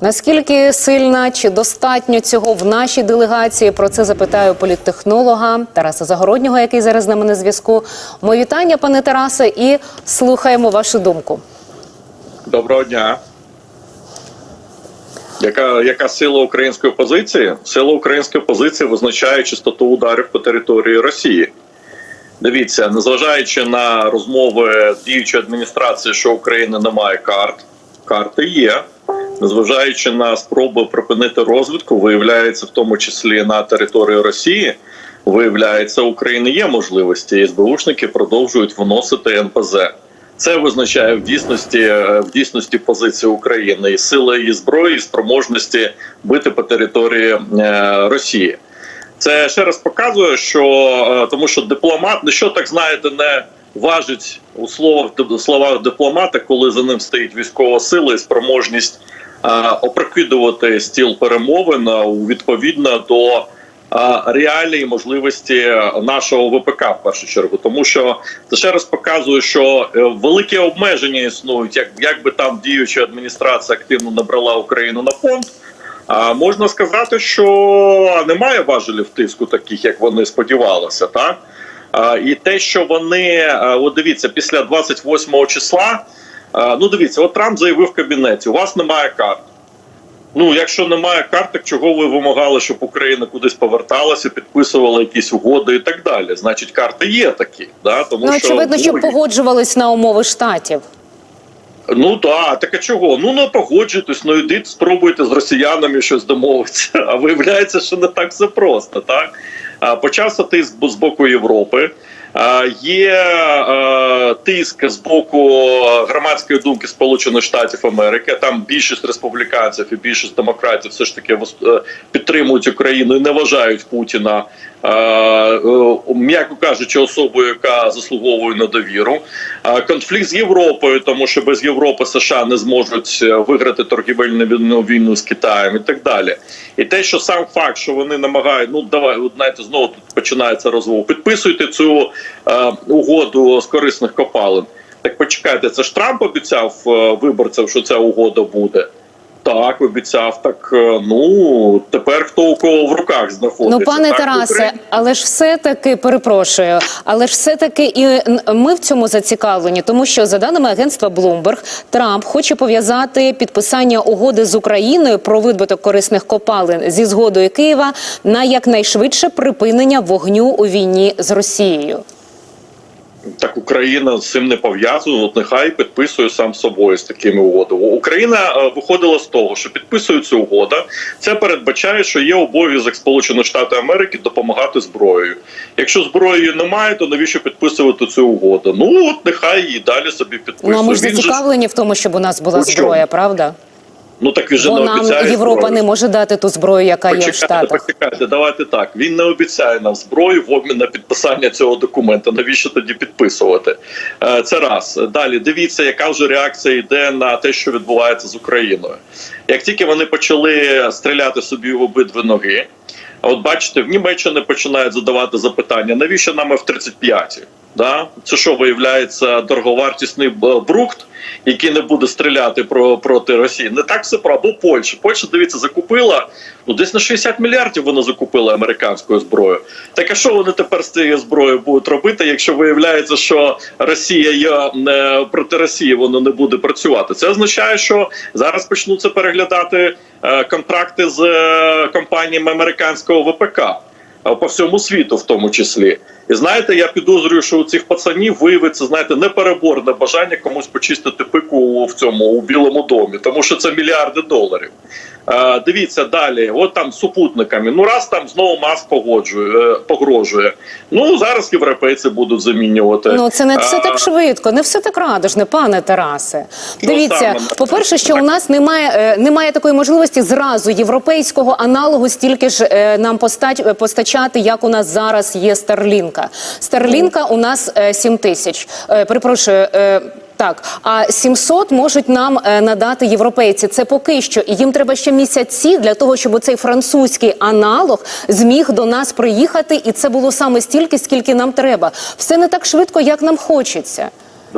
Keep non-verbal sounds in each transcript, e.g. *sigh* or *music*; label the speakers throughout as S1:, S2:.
S1: Наскільки сильна чи достатньо цього в нашій делегації? Про це запитаю політтехнолога Тараса Загороднього, який зараз на зв'язку. Мої вітання, пане Тарасе, і слухаємо вашу думку.
S2: Доброго дня. Яка, яка сила української позиції? Сила української позиції визначає частоту ударів по території Росії. Дивіться, незважаючи на розмови діючої адміністрації, що України немає карт, карти є. Незважаючи на спроби припинити розвитку, виявляється, в тому числі на території Росії, виявляється, України є можливості, і СБУшники продовжують виносити НПЗ. Це визначає в дійсності е, в дійсності позицію України і сили її зброї, і спроможності бити по території е, Росії. Це ще раз показує, що е, тому, що дипломат не що так знаєте, не важить у словах словах дипломата, коли за ним стоїть військова сила і спроможність опрокидувати стіл перемовин е, відповідно до е, реалії можливості нашого ВПК в першу чергу, тому що це ще раз показує, що е, великі обмеження існують, як, як там діюча адміністрація активно набрала Україну на фонд. А можна сказати, що немає важелів тиску, таких як вони сподівалися, так і те, що вони от дивіться, після 28 числа. А, Ну, дивіться, от Трамп заявив в кабінеті: у вас немає карт. Ну, якщо немає карт, так чого ви вимагали, щоб Україна кудись поверталася, підписувала якісь угоди і так далі? Значить, карти є такі, да тому
S1: Ну, очевидно, що
S2: ну,
S1: погоджувались на умови штатів.
S2: Ну так, так а чого? Ну не погоджуйтесь, ну йдіть, спробуйте з росіянами щось домовитися. А виявляється, що не так все просто. Так а, почався тиск з боку Європи. Є тиск з боку громадської думки Сполучених Штатів Америки. Там більшість республіканців і більшість демократів все ж таки е, підтримують Україну і не вважають Путіна, м'яко кажучи, особою, яка заслуговує на довіру. Конфлікт з Європою, тому що без Європи США не зможуть е, виграти торгівельну війну- з Китаєм і так далі. І те, що сам факт, що вони намагають, ну давай, от знаєте, знову тут починається розмова. Підписуйте цю е, угоду з корисних копалин. Так почекайте, це ж Трамп обіцяв е, виборцям, що ця угода буде. Так, обіцяв. Так е, ну тепер хто у кого в руках знаходиться.
S1: Ну, пане
S2: Так,
S1: Тарасе, але ж все таки перепрошую, але ж все таки і ми в цьому зацікавлені, тому що за даними агентства Bloomberg, Трамп хоче пов'язати підписання угоди з Україною про видобуток корисних копалин зі згодою Києва на якнайшвидше припинення вогню у війні з Росією.
S2: Так Україна з цим не пов'язує. От нехай підписує сам собою з такими угодами. Україна е, виходила з того, що підписується угода. Це передбачає, що є обов'язок Сполучених Штатів Америки допомагати зброєю. Якщо зброї немає, то навіщо підписувати цю угоду? Ну от нехай і далі собі підписує.
S1: Ну а ми ж зацікавлені в тому, щоб у нас була зброя, правда?
S2: Ну так він же
S1: Бо
S2: не
S1: нам
S2: обіцяє
S1: Європа
S2: зброю.
S1: не може дати ту зброю, яка є в Штатах.
S2: почекайте, давайте так. Він не обіцяє нам зброю в обмін на підписання цього документа. Навіщо тоді підписувати? Е, Це раз. Далі дивіться, яка вже реакція йде на те, що відбувається з Україною. Як тільки вони почали стріляти собі в обидві ноги, а от бачите, в Німеччині починають задавати запитання: навіщо нам F-35? Да? Це що виявляється дороговартісний брукт, який не буде стріляти про проти Росії. Не так все про або Польща. Польща, дивіться, закупила ну десь на 60 мільярдів. Вона закупила американською зброєю. Так а що вони тепер з цією зброєю будуть робити, якщо виявляється, що Росія є е, проти Росії, воно не буде працювати? Це означає, що зараз почнуться переглядати е, контракти з е, компаніями американського ВПК по всьому світу, в тому числі. І знаєте, я підозрюю, що у цих пацанів виявиться знаєте непереборне бажання комусь почистити пику в цьому у білому домі, тому що це мільярди доларів. Е, дивіться далі, от там супутниками. Ну раз там знову мас погоджує, е, погрожує. Ну зараз європейці будуть замінювати.
S1: Ну це не все так швидко, не все так радужне, пане Тарасе.
S2: Що
S1: Дивіться,
S2: саме?
S1: по-перше, що у нас немає е, немає такої можливості зразу європейського аналогу стільки ж е, нам постать, постачати, як у нас зараз є Старлінка. Старлінка у нас е, 7 тисяч. Е, Перепрошую. е, Так, а 700 можуть нам е, надати європейці. Це поки що, і їм треба ще місяці для того, щоб цей французький аналог зміг до нас приїхати, і це було саме стільки, скільки нам треба. Все не так швидко, як нам хочеться.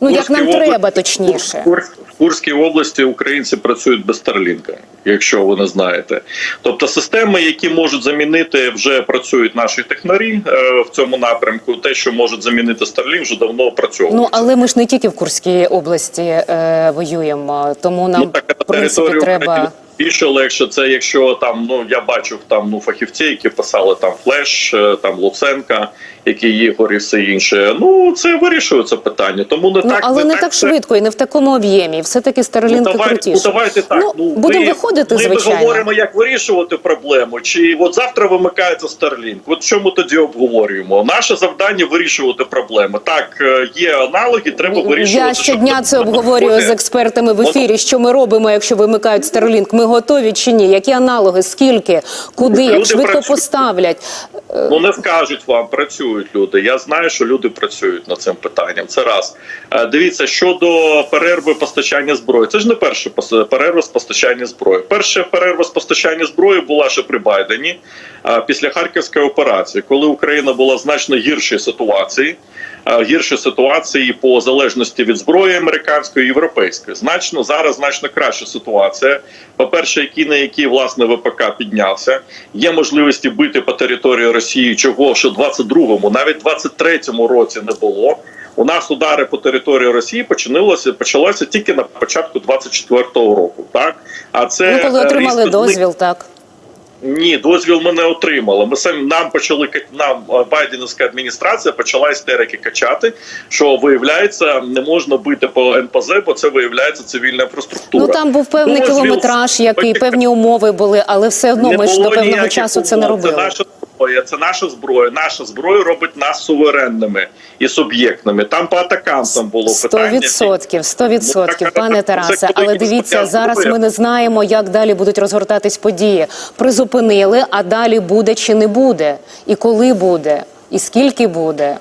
S1: Ну як нам
S2: області-
S1: треба, точніше.
S2: В Кур- В Курській області українці працюють без Старлінка, якщо ви не знаєте. Тобто системи, які можуть замінити, вже працюють наші технарі е, в цьому напрямку. Те, що можуть замінити Старлінк, вже давно працюють.
S1: Ну але ми ж не тільки в Курській області е, воюємо, тому нам
S2: ну, так,
S1: в принципі
S2: території України більше легше. Це якщо там ну я бачив там ну фахівці, які писали там флеш, е, там Луценка, які Ігор і все інше. Ну це вирішує це питання. Тому не
S1: Ну
S2: так
S1: але не так
S2: це-
S1: швидко і не в такому об'ємі. Все таки
S2: Ну, давай,
S1: крутіше.
S2: ну давайте так.
S1: Ну,
S2: Ну,
S1: будемо виходити,
S2: ми,
S1: звичайно.
S2: Ми говоримо, як вирішувати проблему. Чи от завтра вимикається Starlink? От що ми тоді обговорюємо? Наше завдання вирішувати проблеми. Так, е, є аналоги, треба вирішувати.
S1: Я щодня це обговорюю з експертами в ефірі. Що ми робимо, якщо вимикають Starlink? Ми готові чи ні? Які аналоги? Скільки? Куди? Як
S2: Люди
S1: швидко
S2: працюють.
S1: поставлять?
S2: Ну не скажуть вам, працюють люди. Я знаю, що люди працюють над цим питанням. Це раз. Е, Дивіться, щодо перерви постачання зброї. Це ж не перша перерва з постачання зброї. Перша перерва з постачання зброї була ще при Байдені е, після Харківської операції, коли Україна була в значно гіршій ситуації. Е, Гірші ситуації по залежності від зброї американської і європейської. Значно зараз значно краща ситуація. По перше, який на який власне ВПК піднявся. Є можливості бити по території Росії, чого що в 22-му, навіть 23-му році не було. У нас удари по території Росії починилося почалося тільки на початку 24-го року. Так а це
S1: Ну коли
S2: е,
S1: отримали
S2: різко
S1: дозвіл, так.
S2: Ні, дозвіл ми не отримали. Ми самі нам почали нам е, Байденівська адміністрація почала істерики качати. Що виявляється, не можна бити по НПЗ, бо це виявляється цивільна інфраструктура.
S1: Ну там був певний
S2: Дозвіл-
S1: кілометраж, який певні умови були, але все одно ми ж до певного часу це не робили.
S2: Це наша зброя, це наша зброя. Наша зброя робить нас суверенними і суб'єктними. Там по атакантам було
S1: Сто
S2: питання.
S1: відсотків, сто відсотків,
S2: Ну, так,
S1: пане Тарасе. Але дивіться, зараз ми не знаємо, як далі будуть розгортатись події. Призупинили, а далі буде чи не буде, і коли буде, і скільки буде.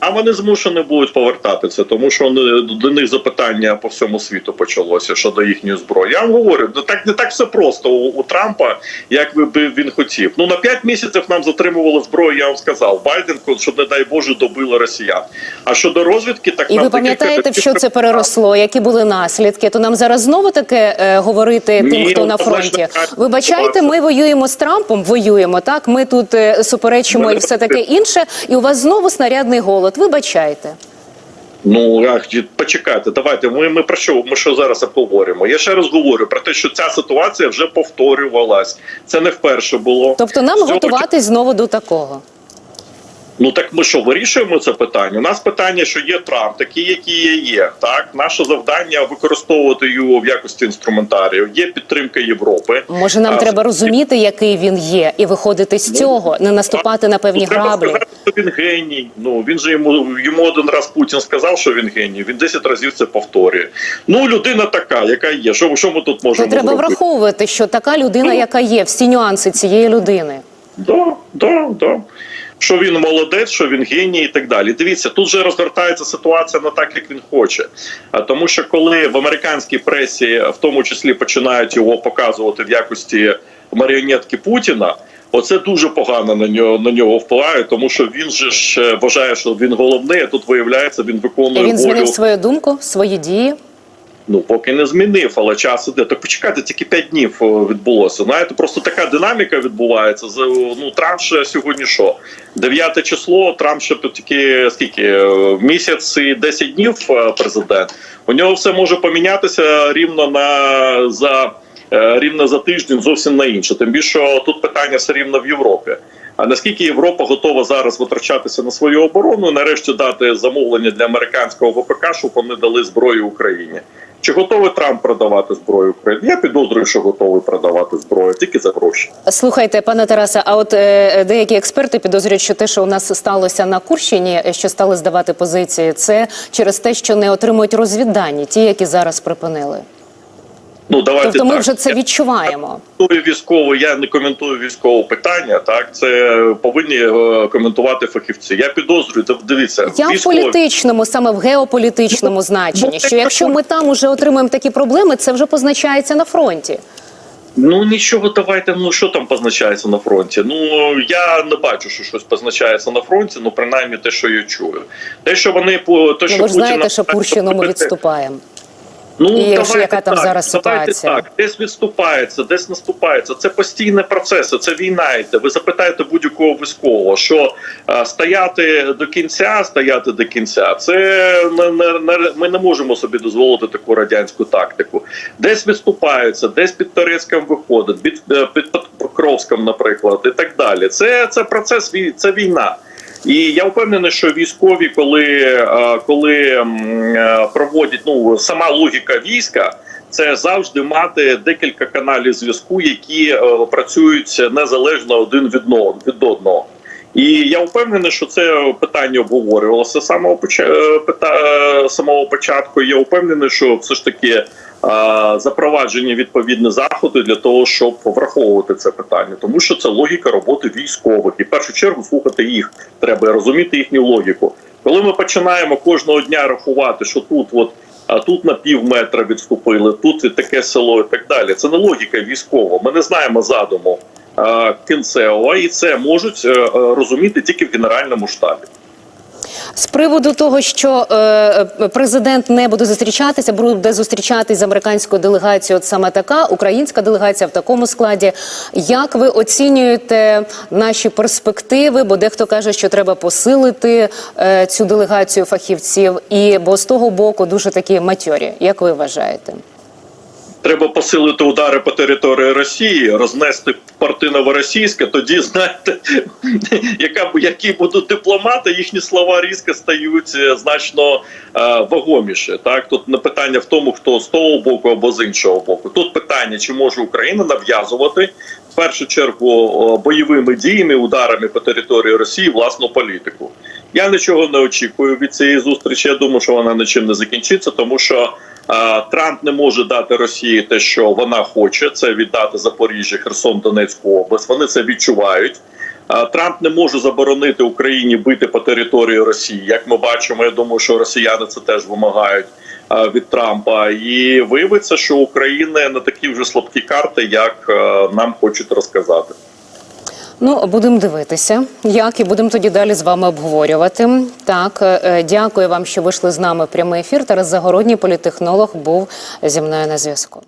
S2: А вони змушені будуть повертатися, тому що вони- до них запитання по всьому світу почалося щодо їхньої зброї. Я вам говорю, ну, так не так все просто у, у Трампа, як би він хотів. Ну на 5 місяців нам затримували зброю. Я вам сказав, Байден, що не дай Боже добили росіян. А щодо розвідки, так
S1: І
S2: нам
S1: ви пам'ятаєте, в що це переросло? Які були наслідки? То нам зараз знову таке е, говорити
S2: Ні,
S1: тим, хто на фронті. Вибачайте, ми воюємо з Трампом. Воюємо так. Ми тут е, суперечимо і все таке інше. І у вас знову снарядний голод. Вибачайте.
S2: Ну ах, почекайте, давайте. Ми, ми про що ми що зараз обговорюємо? Я ще раз говорю про те, що ця ситуація вже повторювалась. Це не вперше було.
S1: Тобто нам
S2: З цього
S1: готуватись знову до такого.
S2: Ну так ми що вирішуємо це питання? У нас питання, що є Трамп, такий, який є, є. Так, наше завдання використовувати його в якості інструментарію. Є підтримка Європи.
S1: Може, нам
S2: А,
S1: треба розуміти, який він є, і виходити з
S2: Ну,
S1: цього, не наступати на певні
S2: Ну, треба
S1: граблі.
S2: сказати, що він геній. Ну він же йому йому один раз Путін сказав, що він геній. Він 10 разів це повторює. Ну людина така, яка є. Що, що ми тут можемо
S1: треба
S2: зробити?
S1: враховувати, що така людина,
S2: Ну.
S1: яка є, всі нюанси цієї людини.
S2: Да, да, да. Що він молодець, що він геній і так далі. Дивіться, тут же розгортається ситуація не так, як він хоче. А тому, що коли в американській пресі, в тому числі, починають його показувати в якості маріонетки Путіна. Оце дуже погано на нього на нього впливає, тому що він же ж е, вважає, що він головний. а Тут виявляється, він
S1: І
S2: виконує
S1: він змінив свою думку, свої дії.
S2: Ну, поки не змінив, але час іде. Так почекайте, тільки 5 днів відбулося. Знаєте, просто така динаміка відбувається. Ну Трамп ще сьогодні що? 9 число, Трамп ще тільки скільки е, місяць і 10 днів е, президент. У нього все може помінятися рівно на за е, рівно за тиждень зовсім на інше. Тим більше тут питання все рівно в Європі. А наскільки Європа готова зараз витрачатися на свою оборону, нарешті дати замовлення для американського ВПК, щоб вони дали зброю Україні? Чи готовий Трамп продавати зброю Україні? Я підозрюю, що готовий продавати зброю тільки за гроші.
S1: Слухайте, пане Тарасе, а от е, деякі експерти підозрюють, що те, що у нас сталося на Курщині, е, що стали здавати позиції, це через те, що не отримують розвіддані, ті, які зараз припинили.
S2: Ну давайте
S1: Тобто ми
S2: так.
S1: вже це відчуваємо.
S2: коментую військово. Я не коментую військове питання. Так це повинні е, коментувати фахівці. Я підозрюю. див- Дивіться,
S1: Я в політичному, саме в геополітичному значенні, що якщо ми там уже отримаємо такі проблеми, це вже позначається на фронті.
S2: Ну нічого, давайте. Ну що там позначається на фронті? Ну я не бачу, що щось позначається на фронті. Ну принаймні те, що я чую. Те, що вони по те,
S1: Ну,
S2: що
S1: ви ж знаєте,
S2: Путіна-
S1: що Курщину ми відступаємо.
S2: Ну
S1: І якщо яка там
S2: так,
S1: зараз ситуація?
S2: так. Десь відступається, десь наступається. Це постійні процеси, це війна. йде. Ви запитаєте будь-якого військового, що е, стояти до кінця, стояти до кінця. Це не, не, не- ми не можемо собі дозволити таку радянську тактику. Десь відступаються, десь під Торецьком виходить, під, е, під Покровськом, наприклад, і так далі. Це, це процес це війна. І я впевнений, що військові, коли, е, коли е, проводять ну сама логіка війська, це завжди мати декілька каналів зв'язку, які е, працюють незалежно один від одного. І я впевнений, що це питання обговорювалося самого е, е, самого початку. Я впевнений, що все ж таки е, запроваджені відповідні заходи для того, щоб враховувати це питання, тому що це логіка роботи військових, і в першу чергу слухати їх треба розуміти їхню логіку. Коли ми починаємо кожного дня рахувати, що тут от. А тут на пів метра відступили, тут таке село і так далі. Це не логіка військова. Ми не знаємо задуму е, кінцевого, і це можуть е, е, розуміти тільки в генеральному штабі.
S1: З приводу того, що е, президент не буде зустрічатися, буде зустрічатись з американською делегацією. От саме така українська делегація в такому складі. Як ви оцінюєте наші перспективи? Бо дехто каже, що треба посилити е, цю делегацію фахівців, і бо з того боку дуже такі матьорі. Як ви вважаєте?
S2: Треба посилити удари по території Росії, рознести порти новоросійське. Тоді знаєте, *laughs* яка які будуть дипломати, їхні слова різко стають е, значно е, вагоміше. Так тут не питання в тому, хто з того боку або з іншого боку. Тут питання, чи може Україна нав'язувати в першу чергу бойовими діями, ударами по території Росії власну політику. Я нічого не очікую від цієї зустрічі. Я думаю, що вона нічим не закінчиться, тому що е, Трамп не може дати Росії те, що вона хоче. Це віддати Запоріжжя, Херсон, Донецьку область. Вони це відчувають. Трамп не може заборонити Україні бити по території Росії. Як ми бачимо, я думаю, що росіяни це теж вимагають від Трампа. І виявиться, що Україна не такі вже слабкі карти, як нам хочуть розказати.
S1: Ну, будемо дивитися, як і будемо тоді далі з вами обговорювати. Так, е, е, дякую вам, що вийшли з нами в прямий ефір. Тарас Загородній політехнолог був зі мною на зв'язку.